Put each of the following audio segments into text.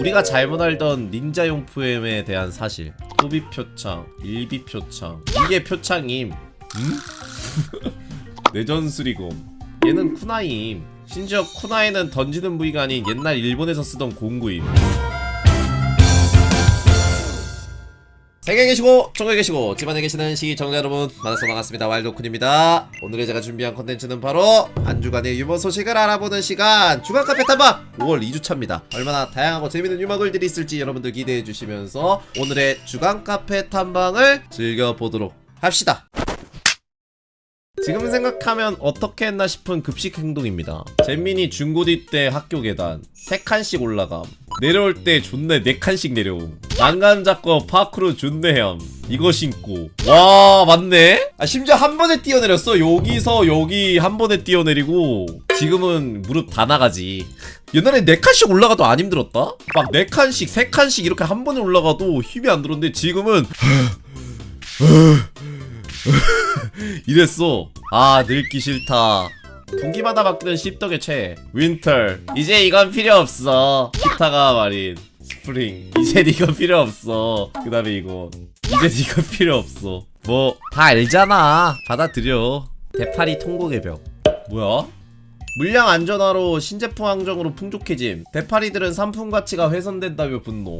우리가 잘못 알던 닌자 용품에 대한 사실. 소비 표창, 일비 표창. 이게 표창임. 음? 내전 수리검 얘는 쿠나임. 심지어 쿠나이는 던지는 부위가 아닌 옛날 일본에서 쓰던 공구임 세계에 계시고 전국에 계시고 집안에 계시는 시청자 여러분 만나서 반갑습니다 와일드쿤입니다 오늘의 제가 준비한 컨텐츠는 바로 한 주간의 유머 소식을 알아보는 시간 주간 카페 탐방 5월 2주차입니다 얼마나 다양하고 재밌는 유머글들이 있을지 여러분들 기대해 주시면서 오늘의 주간 카페 탐방을 즐겨보도록 합시다 지금 생각하면 어떻게 했나 싶은 급식 행동입니다. 잼민이 중고디 때 학교 계단 3칸씩 올라감. 내려올 때 존내 4칸씩 내려옴. 난간 잡고 파크로 존내함. 이거 신고. 와, 맞네? 아, 심지어 한 번에 뛰어내렸어. 여기서 여기 한 번에 뛰어내리고. 지금은 무릎 다 나가지. 옛날에 4칸씩 올라가도 안 힘들었다? 막 4칸씩, 3칸씩 이렇게 한 번에 올라가도 힘이 안 들었는데 지금은 이랬어. 아 늙기 싫다. 분기마다 바뀌는 씹덕의 최. 윈터. 이제 이건 필요 없어. 기타가 말인. 스프링. 이제 이건 필요 없어. 그 다음에 이거. 이제 이건 필요 없어. 뭐 다 알잖아. 받아들여. 대파리 통곡의 벽. 뭐야? 물량 안전화로 신제품 항정으로 풍족해짐. 대파리들은 상품 가치가 훼손된다며 분노.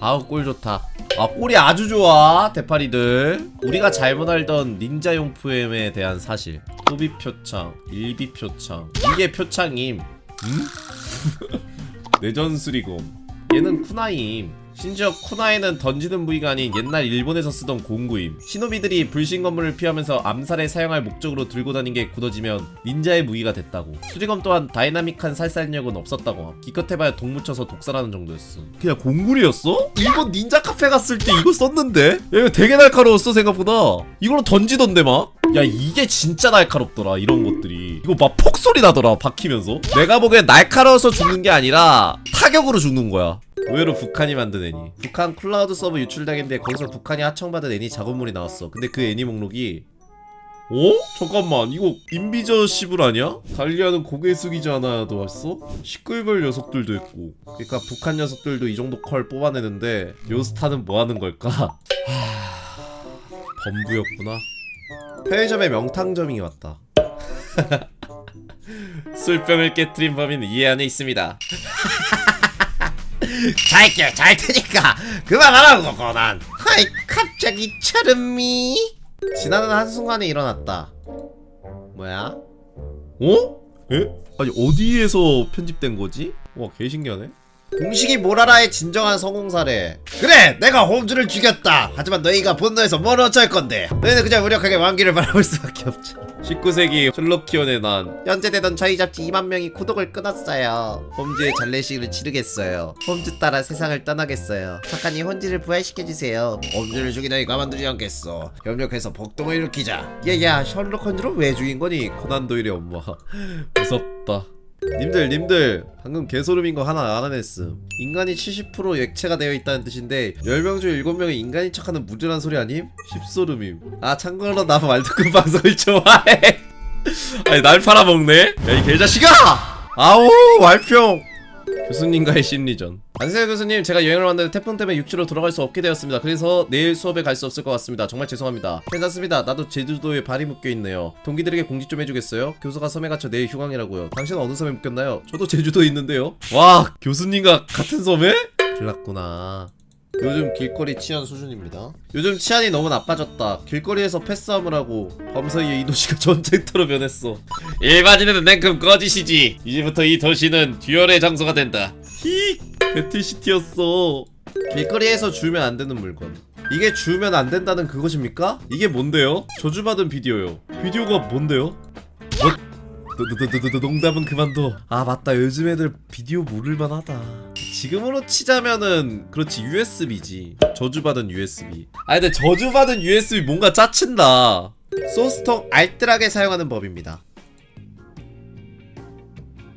아우 꼴 좋다. 아 꼴이 아주 좋아 대파리들. 우리가 잘못 알던 닌자 용품에 대한 사실. 소비 표창, 일비 표창 이게 표창임. 음? 내전 수리검. 얘는 쿠나임. 심지어 쿠나이는 던지는 부위가 아닌 옛날 일본에서 쓰던 공구임. 시노비들이 불신 건물을 피하면서 암살에 사용할 목적으로 들고 다닌 게 굳어지면 닌자의 무기가 됐다고. 수리검 또한 다이나믹한 살살력은 없었다고. 함. 기껏해봐야 독 묻혀서 독살하는 정도였어. 그냥 공굴이었어? 일본 닌자 카페 갔을 때 이거 썼는데? 야, 이거 되게 날카로웠어 생각보다. 이걸로 던지던데 막. 야 이게 진짜 날카롭더라 이런 것들이. 이거 막 폭소리 나더라 박히면서. 내가 보기엔 날카로워서 죽는 게 아니라 타격으로 죽는 거야. 의외로 북한이 만든 애니 북한 클라우드 서버 유출당했는데 거기서 북한이 하청받은 애니 작업물이 나왔어 근데 그 애니 목록이 어? 잠깐만 이거 인비저 시불 아니야? 관리하는 고개 숙이지 않아도 왔어? 시끌벌 녀석들도 있고 그러니까 북한 녀석들도 이 정도 컬 뽑아내는데 요스타는 뭐 하는 걸까? 하... 범부였구나 편의점에 명탕점이 왔다 술병을 깨뜨린 범인은 이 안에 있습니다 잘게 잘 테니까 그만하라고 고난 하이 갑자기 처름미 지나는 한순간에 일어났다. 뭐야? 어? 에? 아니 어디에서 편집된 거지? 와 개신기하네. 공식이 모라라의 진정한 성공 사례. 그래 내가 홈즈를 죽였다. 하지만 너희가 분노해서 뭘 어쩔 건데? 너희는 그냥 무력하게 왕기를 바라볼 수밖에 없죠 19세기 셜록키온의 난. 연재되던 저희 잡지 2만 명이 구독을 끊었어요. 홈즈의 장례식을 치르겠어요. 홈즈 따라 세상을 떠나겠어요. 작가님 혼즈를 부활시켜주세요. 홈즈를 죽인 너희 가만두지 않겠어. 협력해서 폭동을 일으키자. 얘야 셜록 홈즈를 왜 죽인 거니? 코난 도일의 엄마. 무섭다. 님들 님들. 방금 개소름인 거 하나 알아냈음. 인간이 70% 액체가 되어 있다는 뜻인데 10명 중 7명이 인간인 척하는 무질한 소리 아님? 십소름임. 아 참고로 나 말듣는 방송을 좋아해. 아니 날 팔아먹네? 야 이 개자식아! 아우 말평 교수님과의 심리전. 안녕하세요 교수님 제가 여행을 왔는데 태풍 때문에 육지로 돌아갈 수 없게 되었습니다. 그래서 내일 수업에 갈 수 없을 것 같습니다. 정말 죄송합니다. 괜찮습니다. 나도 제주도에 발이 묶여있네요. 동기들에게 공지 좀 해주겠어요? 교수가 섬에 갇혀 내일 휴강이라고요. 당신은 어느 섬에 묶였나요? 저도 제주도에 있는데요. 와 교수님과 같은 섬에? 큰일났구나 요즘 길거리 치안 수준입니다. 요즘 치안이 너무 나빠졌다. 길거리에서 패싸움을 하고 밤사이에 이 도시가 전쟁터로 변했어. 일반인은 냉큼 꺼지시지. 이제부터 이 도시는 듀얼의 장소가 된다. 히 배틀시티였어. 길거리에서 주면 안 되는 물건. 이게 주면 안 된다는 그것입니까? 이게 뭔데요? 저주받은 비디오요. 비디오가 뭔데요? 농담은 그만둬. 아 맞다 요즘 애들 비디오 모를만 하다. 지금으로 치자면은 그렇지 USB지. 저주받은 USB. 아 근데 저주받은 USB 뭔가 짜친다. 소스톡 알뜰하게 사용하는 법입니다.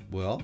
뭐야?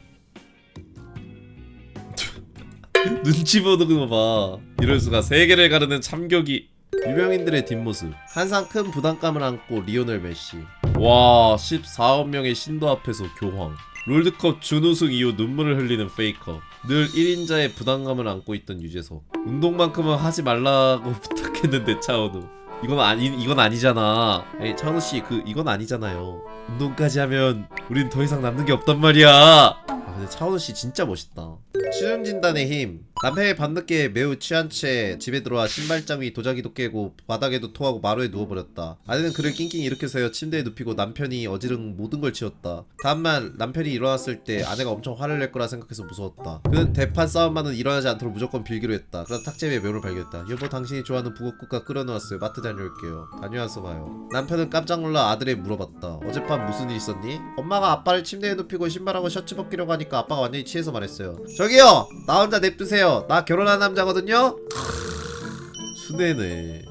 눈치 보는 거 봐. 이럴 수가 세계를 가르는 참격이 유명인들의 뒷모습. 항상 큰 부담감을 안고 리오넬 메시. 와, 14억 명의 신도 앞에서 교황. 롤드컵 준우승 이후 눈물을 흘리는 페이커. 늘 1인자의 부담감을 안고 있던 유재석. 운동만큼은 하지 말라고 부탁했는데 차은우 이건 아니 이건 아니잖아 에이 차은우 씨그 이건 아니잖아요 운동까지 하면 우린 더 이상 남는 게 없단 말이야 아 근데 차은우 씨 진짜 멋있다 취중 진단의 힘. 남편이 밤늦게 매우 취한 채 집에 들어와 신발장 위 도자기도 깨고 바닥에도 토하고 마루에 누워버렸다. 아내는 그를 낑낑 일으켜서 침대에 눕히고 남편이 어지른 모든 걸 치웠다. 다음날 남편이 일어났을 때 아내가 엄청 화를 낼 거라 생각해서 무서웠다. 그는 대판 싸움만은 일어나지 않도록 무조건 빌기로 했다. 그러다 탁재미의 묘를 발견했다. 여보 당신이 좋아하는 북엇국가 끓여놓았어요. 마트 다녀올게요. 다녀와서 봐요. 남편은 깜짝 놀라 아들에 물어봤다. 어젯밤 무슨 일 있었니? 엄마가 아빠를 침대에 눕히고 신발하고 셔츠 벗기려고 하니까 아빠가 완전히 취해서 말했어요. 저기 요! 나 혼자 냅두세요. 나 결혼한 남자거든요? 순애네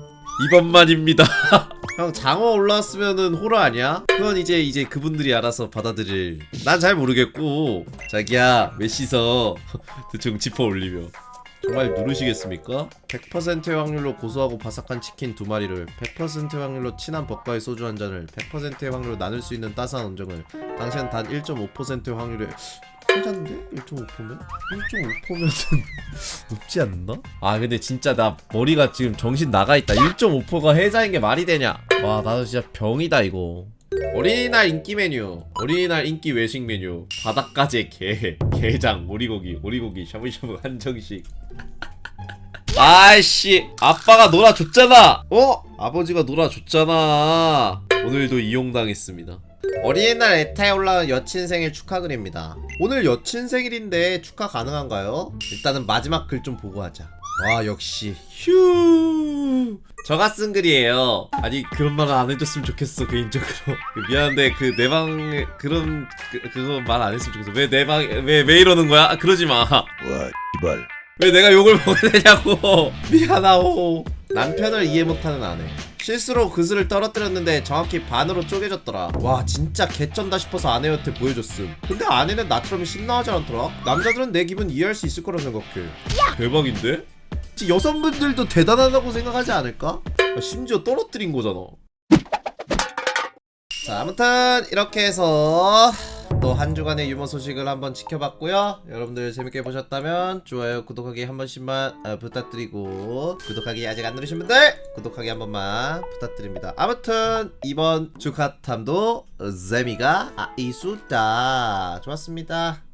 이번만입니다 형 장어 올라왔으면은 호러 아니야? 그건 이제 이제 그분들이 알아서 받아들일 난 잘 모르겠고 자기야 메시서 대충 짚어 올리며 정말 누르시겠습니까? 100%의 확률로 고소하고 바삭한 치킨 두 마리를 100%의 확률로 진한 버가의 소주 한 잔을 100%의 확률로 나눌 수 있는 따스한 온정을 당신은 단 1.5%의 확률에 혼자인데? 1.5%면? 1.5%면은 높지 않나? 아 근데 진짜 나 머리가 지금 정신 나가있다. 1.5%가 해자인 게 말이 되냐? 와 나도 진짜 병이다 이거. 어린이날 인기 메뉴. 어린이날 인기 외식 메뉴. 바닥가재 게 게장 오리고기 오리고기 샤브샤브 한정식 아이씨 아빠가 놀아줬잖아! 어? 아버지가 놀아줬잖아! 오늘도 이용당했습니다 어린이날 에타에 올라온 여친 생일 축하 글입니다. 오늘 여친 생일인데 축하 가능한가요? 일단은 마지막 글 좀 보고 하자. 와 역시. 휴. 저가 쓴 글이에요. 아니 그런 말은 안 해줬으면 좋겠어 개인적으로. 미안한데 그 내 방에 그런 그, 그거 말 안 했으면 좋겠어. 왜 내 방에 왜, 왜 이러는 거야? 아, 그러지 마왜 와 이발 내가 욕을 먹어야 되냐고. 미안하오. 남편을 이해 못하는 아내. 실수로 그슬을 떨어뜨렸는데 정확히 반으로 쪼개졌더라. 와 진짜 개쩐다 싶어서 아내한테 보여줬음. 근데 아내는 나처럼 신나하지 않더라? 남자들은 내 기분 이해할 수 있을 거라 생각해. 대박인데? 여성분들도 대단하다고 생각하지 않을까? 아, 심지어 떨어뜨린 거잖아 자 아무튼 이렇게 해서 또 한 주간의 유머 소식을 한번 지켜봤고요. 여러분들 재밌게 보셨다면 좋아요 구독하기 한 번씩만 어, 부탁드리고 구독하기 아직 안 누르신 분들 구독하기 한 번만 부탁드립니다. 아무튼 이번 주카탐도 재미가 있었다. 좋았습니다